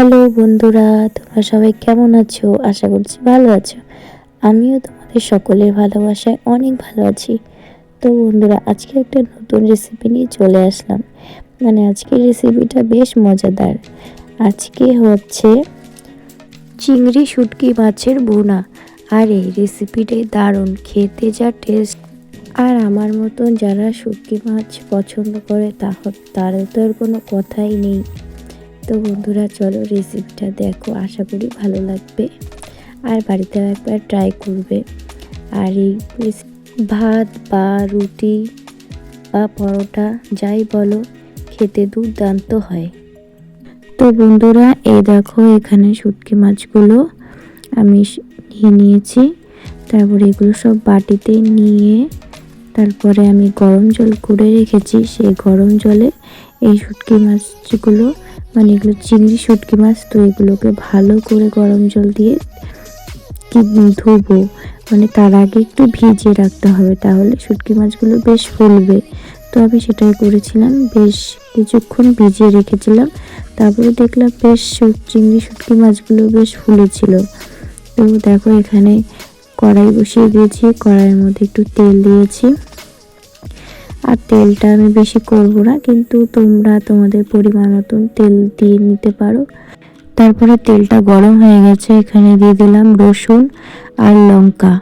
Hello বন্ধুরা, তোমরা সবাই কেমন আছো? আশা করছি ভালো আছো। আমিও তোমাদের সকলের ভালোবাসায় অনেক ভালো আছি। তো বন্ধুরা, আজকে একটা নতুন রেসিপি নিয়ে চলে আসলাম। মানে আজকের রেসিপিটা বেশ মজাদার। আজকে হচ্ছে চিংড়ি শুটকি মাছের বোনা আর এই রেসিপিটাই দারুণ। খেতে যা টেস্ট আর আমার মতন যারা শুটকি মাছ পছন্দ করে তা তাদের তো আর কোনো কথাই নেই। তো বন্ধুরা, চলো রেসিপিটা দেখো, আশা করি ভালো লাগবে। আর বাড়িতেও একবার ট্রাই করবে। আর এই ভাত বা রুটি বা পরোটা, যাই বলো, খেতে দুর্দান্ত হয়। তো বন্ধুরা, এই দেখো এখানে শুটকি মাছগুলো আমি নিয়ে নিয়েছি। তারপরে এগুলো সব বাটিতে নিয়ে, তারপরে আমি গরম জল করে রেখেছি। সেই গরম জলে এই শুটকি মাছগুলো মানে এগুলো চিংড়ি শুটকি মাছ, তো এগুলোকে ভালো করে গরম জল দিয়ে কি ধুবো। মানে তার আগে একটু ভিজিয়ে রাখতে হবে, তাহলে শুটকি মাছগুলো বেশ ফুলবে। তো আমি সেটাই করেছিলাম, বেশ কিছুক্ষণ ভিজিয়ে রেখেছিলাম। তারপরে দেখলাম বেশ চিংড়ি শুটকি মাছগুলো বেশ ফুলেছিল। তো দেখো এখানে কড়াই বসিয়ে দিয়েছি, কড়াইয়ের মধ্যে একটু তেল দিয়েছি। আর তেলটা আমি বেশি করব না, কিন্তু তোমরা তোমাদের পরিমাণ মতন তেল দিয়ে নিতে পারো। তারপরে তেলটা গরম হয়ে গেছে, এখানে দিয়ে দিলাম রসুন আর লঙ্কা।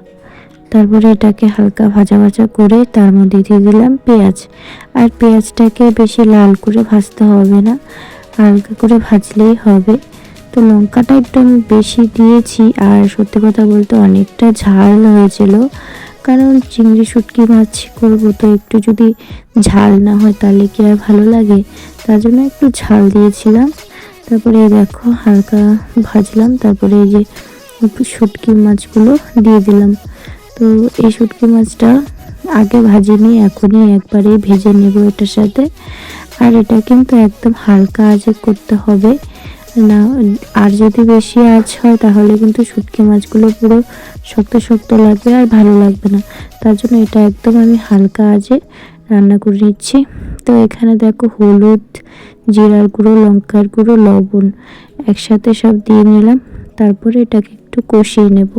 তারপরে এটাকে হালকা ভাজা ভাজা করে তার মধ্যে দিয়ে দিলাম পেঁয়াজ। আর পেঁয়াজটাকে বেশি লাল করে ভাজতে হবে না, হালকা করে ভাজলেই হবে। তো লঙ্কাটা একটু আমি বেশি দিয়েছি, আর সত্যি কথা বলতে অনেকটা ঝাল হয়েছিল। কারণ চিংড়ি শুটকি মাছ করব, তো একটু যদি ঝাল না হয় তাহলে কি আর ভালো লাগে? তার জন্য একটু ঝাল দিয়েছিলাম। তারপরে দেখো হালকা ভাজলাম, তারপরে এই যে শুটকি মাছগুলো দিয়ে দিলাম। তো এই শুটকি মাছটা আগে ভাজিনি, এখনই একবারেই ভেজে নেব এটার সাথে। আর এটা কিন্তু একদম হালকা আঁচে করতে হবে। না, আর যদি বেশি আঁচ হয়, তাহলে কিন্তু শুটকি মাছগুলো পুরো শক্ত শক্ত লাগবে আর ভালো লাগবে না। তার জন্য এটা একদম আমি হালকা আঁচে রান্না করে নিচ্ছি। তো এখানে দেখো হলুদ, জিরার গুঁড়ো, লঙ্কার গুঁড়ো, লবণ একসাথে সব দিয়ে নিলাম। তারপরে এটাকে একটু কষিয়ে নেব।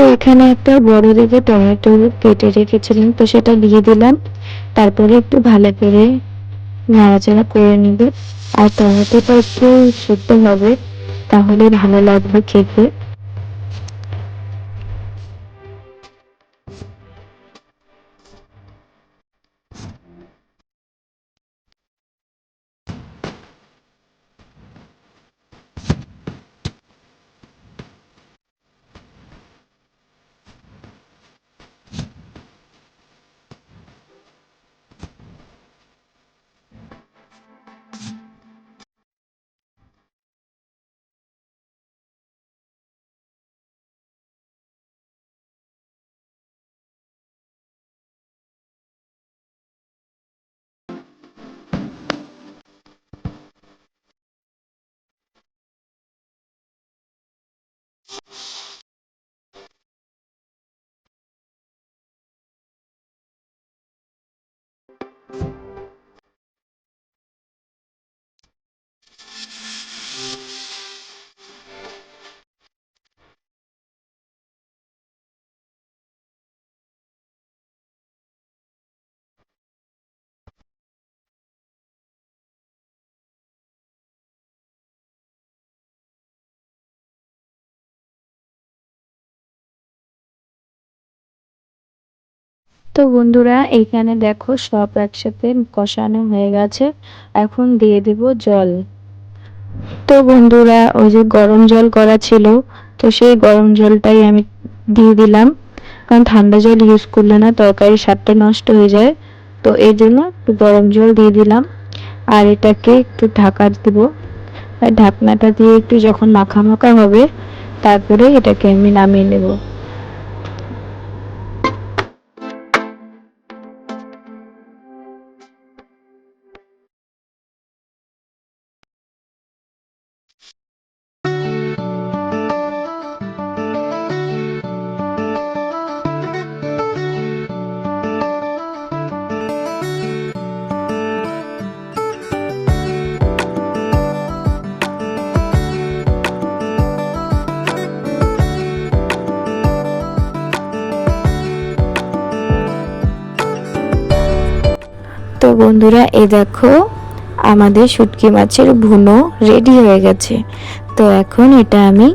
তো এখানে একটা বড় দেখে টমেটো কেটে রেখেছিলাম, তো সেটা দিয়ে দিলাম। তারপরে একটু ভালো করে নাড়াচাড়া করে নিবে। আর টমেটোটা একটু সেদ্ধ হবে, তাহলে ভালো লাগবে খেতে। তো বন্ধুরা এইখানে দেখো সব একসাথে কষানো হয়ে গেছে। এখন দিয়ে দেব জল। তো বন্ধুরা, ওই যে গরম জল করা ছিল, তো সেই গরম জলটাই আমি দিয়ে দিলাম। কারণ ঠান্ডা জল ইউজ করলে না তরকারির স্বাদটা নষ্ট হয়ে যায়। তো এই জন্য একটু গরম জল দিয়ে দিলাম। আর এটাকে একটু ঢাকা দেব। আর ঢাকনাটা দিয়ে একটু যখন মাখা মাখা হবে, তারপরে এটাকে আমি নামিয়ে নেব। বন্ধুরা এ দেখো আমাদের শুটকি মাছের ভুনো রেডি হয়ে গেছে। তো এখন এটা আমি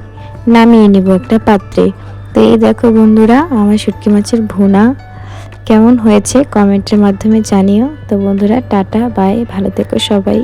নামিয়ে নিব একটা পাত্রে। তো এই দেখো বন্ধুরা, আমার শুটকি মাছের ভুনা কেমন হয়েছে কমেন্টের মাধ্যমে জানিও। তো বন্ধুরা, টাটা বাই ভালো থেকো সবাই।